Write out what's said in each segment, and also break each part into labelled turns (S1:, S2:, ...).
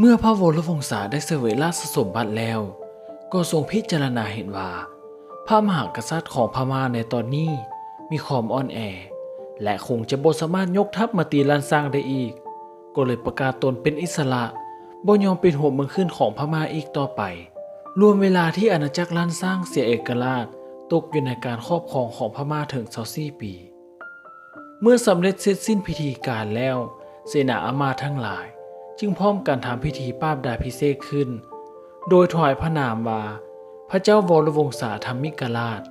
S1: เมื่อพระวรวงศาได้เสวยราชสมบัติแล้ว ก็ทรงพิจารณาเห็นว่า พระมหากษัตริย์ของพม่าในตอนนี้มีความอ่อนแอ และคงจะบ่สามารถยกทัพมาตีลันสร้างได้อีก ก็เลยประกาศตนเป็นอิสระบ่ยอมเป็นหัวเมืองขึ้นของพม่าอีกต่อไป รวมเวลาที่อาณาจักรลันสร้างเสียเอกราชตกอยู่ในการครอบครองของพม่าถึง24ปี เมื่อสำเร็จเสร็จสิ้นพิธีการแล้ว เสนาอามาทั้งหลาย จึงพร้อมกันทำพิธีป้าบดาพิเศษขึ้น โดยถวายพระนามว่า พระเจ้าวรวงศาธรรมิกราช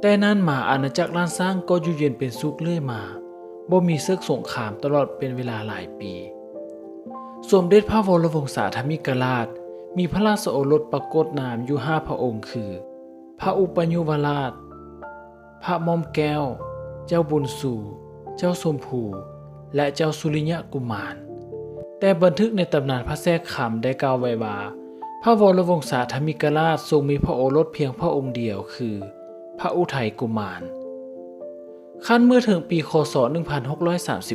S1: แต่นั่นมาอาณาจักรล้านสร้างก็อยู่เย็นเป็นสุขเรื่อยมาบ่มีศึกสงครามตลอดเป็นเวลาหลายปี สมเด็จพระวรวงศาธรรมิกราช มีพระราชโอรสปรากฏนามอยู่ห้าพระองค์คือ พระอุปยุวราช พระมอมแก้ว เจ้าบุญสู่ เจ้าสมภู และเจ้าสุริยะกุมาร แต่บันทึกในตำนานพระแทรกคำได้กล่าวไว้ว่า พระวรวงศาธมิกราชทรงมีพระโอรสเพียงพระองค์เดียวคือ พระอุทัยกุมารขั้นเมื่อถึงปีคศ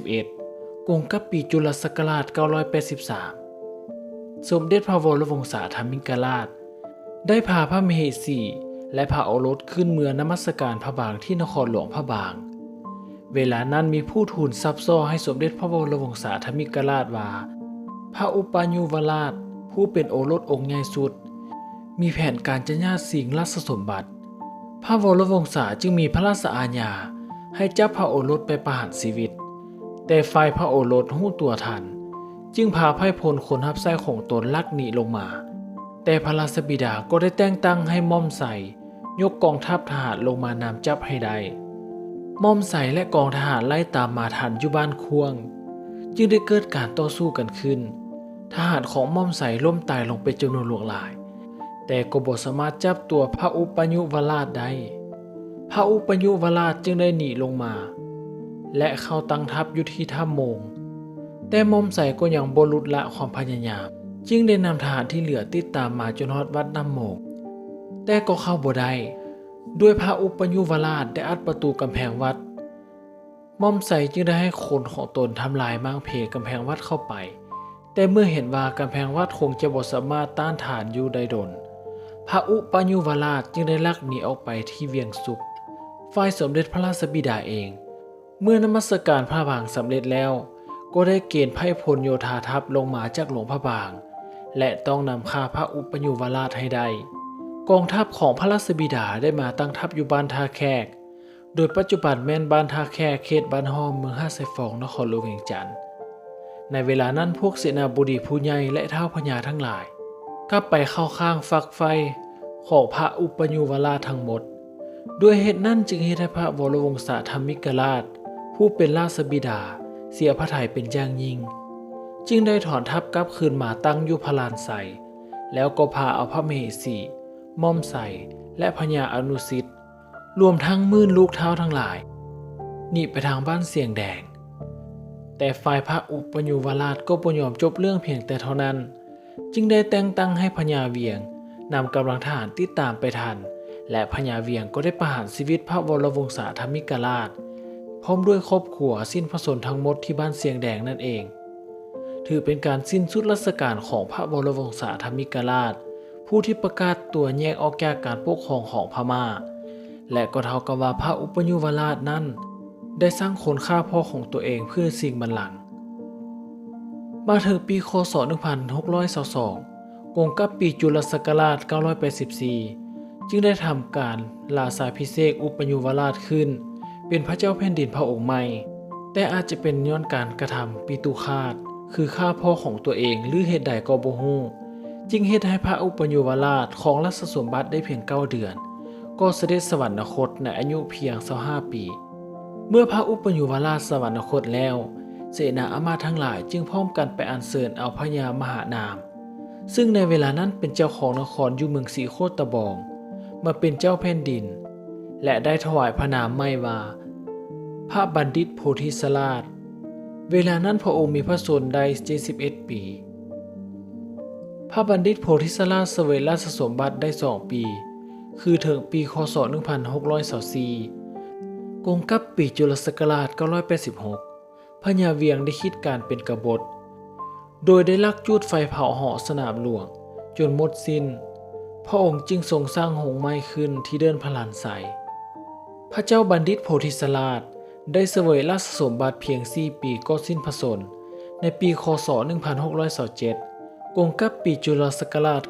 S1: 1631กงกับปีจุลศักราช 983 สมเด็จพระวรวงศาธมิกราช ได้พาพระมเหสีและพระโอรสขึ้นเมืองนมัสการพระบางที่นครหลวงพระบาง เวลานั้นมีผู้ทูลซับซ้อให้สมเด็จพระวรวงศาธมิกราชว่า พระอุปายุวราช ผู้เป็นโอรสองค์ใหญ่สุด มีแผนการจะญาติสิงราชสมบัติ พระวรวงศาจึงมีพระราชอาญาให้เจับพระโอรสไปประหารชีวิต แต่ฝ่ายพระโอรสหู้ตัวทัน จึงพาไพ่พลคนทับไส้ของตนลักหนีลงมา แต่พระราชบิดาก็ได้แต่งตั้งให้ม่อมใส่ยกกองทัพทหารลงมานำจับให้ได้ม่อมใส่และกองทหารไล่ตามมาทันอยู่บ้านควง จึงได้เกิดการต่อสู้กันขึ้น ทหารของม่อมใส่ล้มตายลงเป็นจำนวนหลวงหลาย แต่ก็บ่สามารถจับตัวพระอุปยุวราชได้ พระอุปยุวราชจึงได้หนีลงมา และเข้าตั้งทัพอยู่ที่ถ้ำโมง แต่ม่อมใส่ก็ยังบรุษละความพยายาม จึงได้นำทหารที่เหลือติดตามมาจนฮอดวัดน้ำโมง แต่ก็เข้าบ่ได้ด้วยพระอุปยุวราชได้อัดประตูกำแพงวัดม่อมใส่จึงได้ให้คนของตนทำลายมังเพกำแพงวัดเข้าไป แต่เมื่อเห็นว่ากำแพงวัดคงจะบ่สามารถต้านทานอยู่ได้ดน พระอุปยุวราชจึงได้ลักหนีออกไปที่เวียงสุข ฝ่ายสมเด็จพระราชบิดาเอง เมื่อนมัสการพระบางสำเร็จแล้ว ก็ได้เกณฑ์ไพ่พลโยธาทัพลงมาจากหลวงพระบาง และต้องนำฆ่าพระอุปยุวราชให้ได้กองทัพของพระราชบิดาได้มาตั้งทัพอยู่บ้านท่าแขก โดยปัจจุบันแม่นบ้านท่าแขกเขตบ้านห้อมเมืองห้าไซฟองนครหลวงเวียงจันทร์ ในเวลานั้นพวกเสนาบดีผู้ใหญ่และเท้าพญาทั้งหลาย กลับไปเข้าข้างฝักไฟของพระอุปยุวราชทั้งหมด ด้วยเหตุนั้นจึงเหตุให้พระวรวงศาธรรมิกราช ผู้เป็นราชบิดา เสียพระทัยเป็นอย่างยิ่ง จึงได้ถอนทัพกลับคืนมาตั้งยู่พลานใสแล้วก็พาเอาพระมเหสีม่อมใสและพญาอนุสิทธิ์รวมทั้งมื่นลูกเท้าทั้งหลายหนีไปทางบ้านเสียงแดง แต่ฝ่ายพระอุปยุวราชก็ปยอมจบเรื่องเพียงแต่เท่านั้น จึงได้แต่งตั้งให้พญาเวียงนำกำลังทหารติดตามไปทัน และพญาเวียงก็ได้ประหารชีวิตพระวรวงศาธรรมิกราช พร้อมด้วยครอบครัวสิ้นพระชนทั้งหมดที่บ้านเสียงแดงนั่นเอง ถือเป็นการสิ้นสุดรัชกาลของพระวรวงศาธรรมิกราช ผู้ที่ประกาศตัวแยกออกจากการปกครองของพม่า และก็เท่ากับว่าพระอุปยุวราชนั้น ได้สร้างคนฆ่าพ่อของตัวเองเพื่อสิ่งบันลัง มาถึงปีคศ 1622กงกับปีจุลศักราช 984 จึงได้ทำการลาสาพิเศษอุปยุวราชขึ้น เป็นพระเจ้าแผ่นดินพระองค์ใหม่ แต่อาจจะเป็นย้อนการกระทำปีตุคาต คือฆ่าพ่อของตัวเองหรือเหตุใดก็บ่ฮู้จึงเหตุให้พระอุปยุวราชของรัชสมบัติได้เพียงเก้าเดือน ก็เสด็จสวรรคตในอายุเพียง25ปี เมื่อพระอุปยุวราชสวรรคตแล้ว เสนาอามาตย์ทั้งหลายจึงพร้อมกันไปอัญเชิญเอาพญามหานาม ซึ่งในเวลานั้นเป็นเจ้าของนครอยู่เมืองสีโคตตะบอง มาเป็นเจ้าแผ่นดิน และได้ถวายพระนามไม่ว่า พระบัณฑิตโพธิสราช เวลานั้นพระองค์มีพระชนได้71 ปี พระบัณฑิตโพธิสราชเสวยราชสมบัติได้สองปี คือถึงปีคศ1624 กงกับปีจุลศักราช986 พญาเวียงได้คิดการเป็นกบฏ โดยได้ลักจูดไฟเผาหอสนามหลวง จนหมดสิน้น พระองค์จึงทรงสร้างหงไม้ขึ้นที่เดินพลานใส พระเจ้าบัณฑิตโพธิสราชได้เสวยราชสมบัติเพียง 4 ปีก็สิ้นพระชน ในปีคศ 1627 กงกับปีจุลศักราช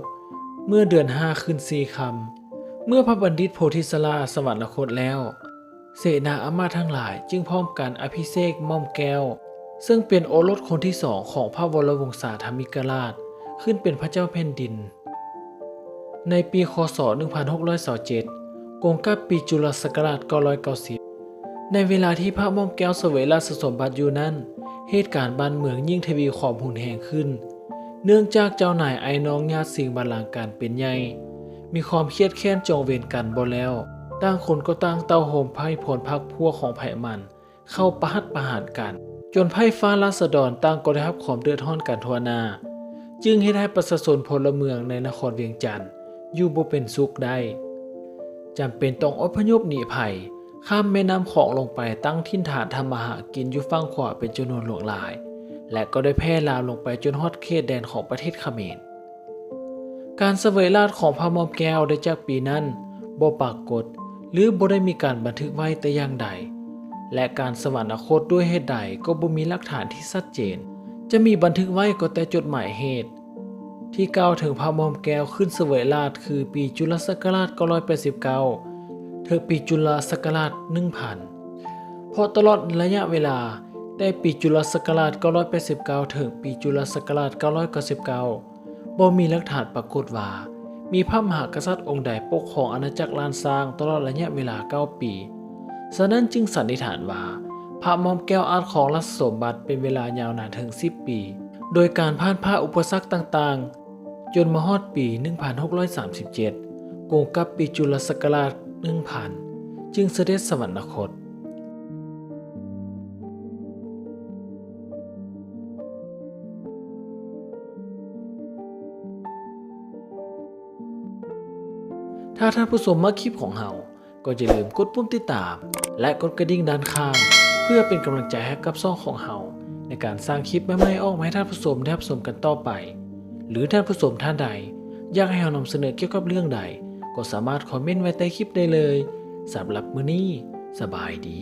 S1: 989 เมื่อเดือน 5 ขึ้น4คำ เมื่อพระบัณฑิตโพธิสราสวรรคตแล้ว เสนาอามาทั้งหลายจึงพร้อมกันอภิเษกม่อมแก้ว ซึ่งเป็นโอรสคนที่สองของพระวรวงศาธมิกราช ขึ้นเป็นพระเจ้าแผ่นดิน ในปีคศ 1627กงกับปีจุลศักราช990 ในเวลาที่พระม่อมแก้วเสวยราชสมบัติอยู่นั้น เหตุการณ์บ้านเมืองยิ่งทวีความหุนแหงขึ้น เนื่องจากเจ้านายไอ้น้องญาติสิงบัลลังการเป็นใหญ่ มีความเครียดแค้นจองเวรกันบ่แล้วต่างคนก็ต่างเต้าโหมไพ่ผลพักพวกของไผ่มัน เข้าประหัตประหารกัน จนไพ่ฟ้าราษฎรต่างก็ได้รับความเดือดร้อนกันทั่วหน้า จึงเฮ็ดให้ประชาชนพลเมืองในนครเวียงจันทร์อยู่บ่เป็นสุขได้จำเป็นต้องอพยพหนีภัยข้ามแม่น้ำของลงไปตั้งถิ่นฐานทำมาหากินอยู่ฝั่งขวาเป็นจำนวนหลวงหลาย และก็ได้แพร่ลามลงไปจนฮอดเขตแดนของประเทศเขมร การเสวยราชของพระมอมแก้วได้จากปีนั้นบ่ปรากฏ หรือบ่ได้มีการบันทึกไว้แต่อย่างใด และการสวรรคตด้วยเหตุใดก็บ่มีหลักฐานที่ชัดเจน จะมีบันทึกไว้ก็แต่จดหมายเหตุ ที่กล่าวถึงพระมอมแก้วขึ้นเสวยราชคือปีจุลศักราช989เธอปีจุลศักราช1000พอตลอดระยะเวลาแต่ปีจุลศักราช989ถึงปีจุลศักราช999 บ่มีหลักฐานปรากฏว่า มีพระมหากษัตริย์องค์ใดปกครองอาณาจักรลานซางตลอดระยะเวลา 9 ปี ฉะนั้นจึงสันนิษฐานว่า พระมอมแก้วอาจของรัชสมบัติเป็นเวลายาวนานถึง 10 ปี โดยการผ่านพ้าอุปสรรคต่างๆ จนมาฮอดปี 1637กงกับปีจุลศักราช 1000 จึงเสด็จสวรรคต ถ้าท่านผู้ชมมาคลิปของเราก็อย่าลืมกดปุ่มติดตาม และกดกระดิ่งด้านข้าง เพื่อเป็นกำลังใจให้กับซ่องของเราในการสร้างคลิปใหม่ๆออกมาให้ท่านผู้ชมได้รับชมกันต่อไป หรือท่านผู้ชมท่านใด อยากให้เรานำเสนอเกี่ยวกับเรื่องใด ก็สามารถคอมเมนต์ไว้ใต้คลิปได้เลยสำหรับมื้อนี้สบายดี